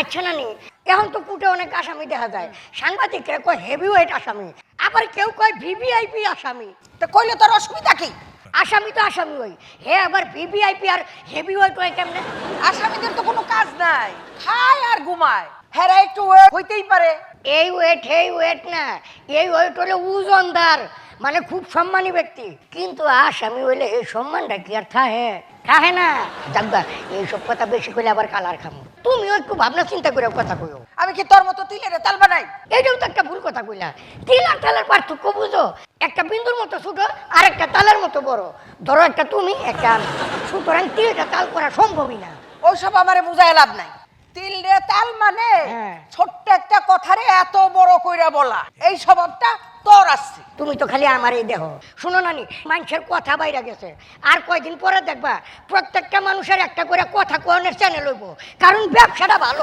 আচ্ছা নানি এখন তো কুটে অনেক আসামি দেখা যায়। সাংবাদিকরা কয় হেভি ওয়েট আসামি। আবার কেউ কয় ভিভিআইপি আসামি। তো কইলে তোর অসুবিধা কি? আসামি তো আসামি ওই। হে আবার ভিভিআইপি আর হেভি ওয়েট হয় কেমনে? আসামিদের তো কোনো কাজ নাই। খায় আর ঘুমায়। হ্যাঁ একটু ওয়েট হইতেই পারে। এই ওয়েট এই ওয়েট না এই ওয়েট হলে ওজনদার মানে খুব সম্মানী ব্যক্তি। কিন্তু আসামি হইলে এই সম্মানটা কি আর থাহে থাহে না। জাগবা এইসব কথা বেশি করে আবার কালার খামো। তুমিও একটু ভাবনা চিন্তা করে কথা কইও। আমি কি তোর মতো তিলের তাল বানাই? এটাও তো একটা ভুল কথা কইলা। তিল আর তালের পার্থক্য বুঝো। একটা বিন্দুর মতো ছোট আর একটা তালের মতো বড়। ধরো একটা তুমি একটা সুতরাং তিলটা তাল করা সম্ভবই না। ওইসব আমারে বুঝায় লাভ নাই। তিল রে তাল মানে হ্যাঁ। ছোট্ট একটা কথারে এত বড় কইরা বলা। এই স্বভাবটা তোর আসছে। তুমি তো খালি আমার এই দেহ। শুনো নানি মানুষের কথা বাইরে গেছে। আর কয়দিন পরে দেখবা প্রত্যেকটা মানুষের একটা করে কথা কোয়ানের চ্যানেল হইব। কারণ ব্যবসাটা ভালো।